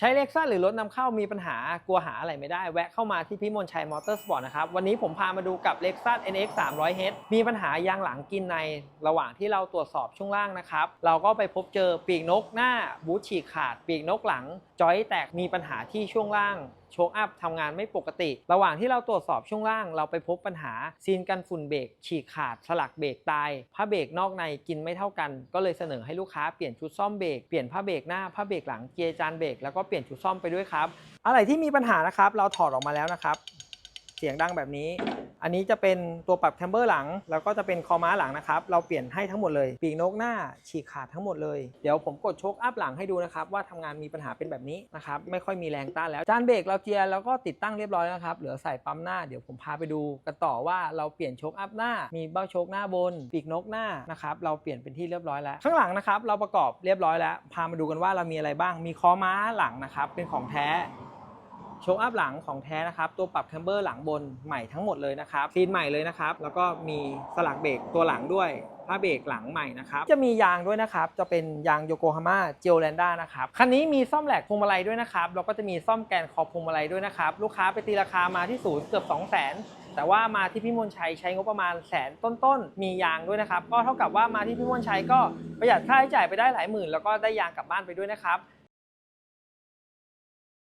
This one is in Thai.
ใช้เล็กซัสหรือรถนำเข้ามีปัญหากลัวหาอะไรไม่ได้แวะเข้ามาที่พี่มลชัยมอเตอร์สปอร์ตนะครับ วันนี้ผมพามาดูกับ Lexus NX 300H มีปัญหายางหลังกินในระหว่างที่เราตรวจสอบช่วงล่างนะครับ เราก็ไปพบเจอปีกนกหน้าบูทฉีกขาด ปีกนกหลัง จอยแตกมีปัญหาที่ช่วงล่างโชคอัพทำงานไม่ปกติ ระหว่างที่เราตรวจสอบช่วงล่าง เราไปพบปัญหาซีนกันฝุ่นเบรกฉีกขาดสลักเบรกตายผ้าเบรกนอกในกินไม่เท่ากัน ก็เลยเสนอให้ลูกค้าเปลี่ยนชุดซ่อมเบรกเปลี่ยนผ้าเบรกหน้าผ้าเบรกหลังเกียร์จานเบรกแล้วก็เปลี่ยนชุดซ่อมไปด้วยครับอะไรที่มีปัญหานะครับ เราถอดออกมาแล้วนะครับ เสียงดังแบบนี้ อันนี้จะเป็นตัวปรับแคมเบอร์หลัง แล้วก็จะเป็นคอม้าหลังนะครับ เราเปลี่ยนให้ทั้งหมดเลย ปีกนกหน้าฉีกขาดทั้งหมดเลย เดี๋ยวผมกดโชคอัพหลังให้ดูนะครับ ว่าทำงานมีปัญหาเป็นแบบนี้นะครับ ไม่ค่อยมีแรงต้านแล้ว จานเบรกเราเจียแล้วก็ติดตั้งเรียบร้อยนะครับ เหลือใส่ปั๊มหน้า เดี๋ยวผมพาไปดูกันต่อว่าเราเปลี่ยนโชคอัพหน้า มีเบ้าโชคหน้าบน ปีกนกหน้านะครับ เราเปลี่ยนเป็นที่เรียบร้อยแล้ว ข้างหลังนะครับ เราประกอบเรียบร้อยแล้ว พามาดูกันว่าเรามีอะไรบ้าง มีคอม้าหลังนะครับ เป็นของแท้ โชคอัพหลังของแท้นะครับ ตัวปรับแคมเบอร์หลังบนใหม่ทั้งหมดเลยนะครับซีนใหม่เลยนะครับ แล้วก็มีสลักเบรกตัวหลังด้วยผ้าเบรกหลังใหม่นะครับ จะมียางด้วยนะครับ จะเป็นยางโยโกฮาม่าเจลแลนด้านะครับ คันนี้มีซ่อมแหลกพวงมาลัยด้วยนะครับ แล้วก็จะมีซ่อมแกนคอพวงมาลัยด้วยนะครับ ลูกค้าไปตีราคามาที่ศูนย์เกือบ 2 0 0 0 0นแต่ว่ามาที่พิมลชัยใช้งบประมาณแสนต้นๆ มียางด้วยนะครับ ก็เท่ากับว่ามาที่พิมลชัยก็ประหยัดค่าใช้จ่ายไปได้หลายหมื่น แล้วก็ได้ยางกลับบ้านไปด้วยนะครับ